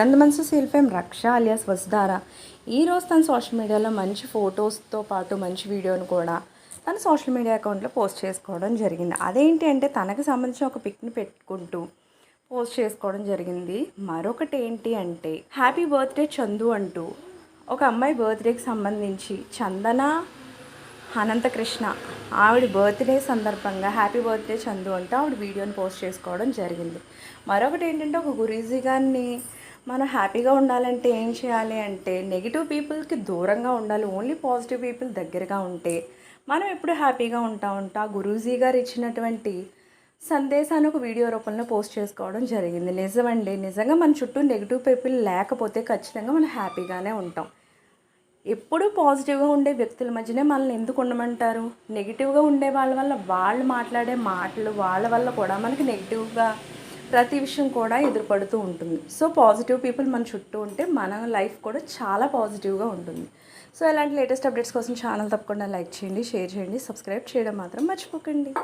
ఇప్పుడంత మనసు సెల్ఫేమ్ రక్ష అలియాస్ వసుధార. ఈరోజు తన సోషల్ మీడియాలో మంచి ఫొటోస్తో పాటు మంచి వీడియోను కూడా తన సోషల్ మీడియా అకౌంట్లో పోస్ట్ చేసుకోవడం జరిగింది. అదేంటి అంటే తనకు సంబంధించిన ఒక పిక్ని పెట్టుకుంటూ పోస్ట్ చేసుకోవడం జరిగింది. మరొకటి ఏంటి అంటే హ్యాపీ బర్త్డే చందు అంటూ ఒక అమ్మాయి బర్త్డేకి సంబంధించి చందన అనంతకృష్ణ ఆవిడ బర్త్డే సందర్భంగా హ్యాపీ బర్త్డే చందు అంటూ ఆవిడ వీడియోని పోస్ట్ చేసుకోవడం జరిగింది. మరొకటి ఏంటంటే ఒక గురీజీ గారిని మనం హ్యాపీగా ఉండాలంటే ఏం చేయాలి అంటే నెగిటివ్ పీపుల్కి దూరంగా ఉండాలి ఓన్లీ పాజిటివ్ పీపుల్ దగ్గరగా ఉంటే. మనం ఎప్పుడు హ్యాపీగా ఉంటా ఉంటా గురూజీ గారు ఇచ్చినటువంటి సందేశాన్ని ఒక వీడియో రూపంలో పోస్ట్ చేసుకోవడం జరిగింది. నిజమండి. నిజంగా మన చుట్టూ నెగిటివ్ పీపుల్ లేకపోతే ఖచ్చితంగా మనం హ్యాపీగానే ఉంటాం. ఎప్పుడూ పాజిటివ్గా ఉండే వ్యక్తుల మధ్యనే మనల్ని ఎందుకు ఉండమంటారు? నెగిటివ్గా ఉండే వాళ్ళ వల్ల వాళ్ళు మాట్లాడే మాటలు వాళ్ళ వల్ల కూడా మనకి నెగిటివ్గా ప్రతి విషయం కూడా ఎదురుపడుతూ ఉంటుంది. సో పాజిటివ్ పీపుల్ మన చుట్టూ ఉంటే మన లైఫ్ కూడా చాలా పాజిటివ్గా ఉంటుంది. సో ఇలాంటి లేటెస్ట్ అప్డేట్స్ కోసం ఛానల్ తప్పకుండా లైక్ చేయండి షేర్ చేయండి సబ్స్క్రైబ్ చేయడం మాత్రం మర్చిపోకండి.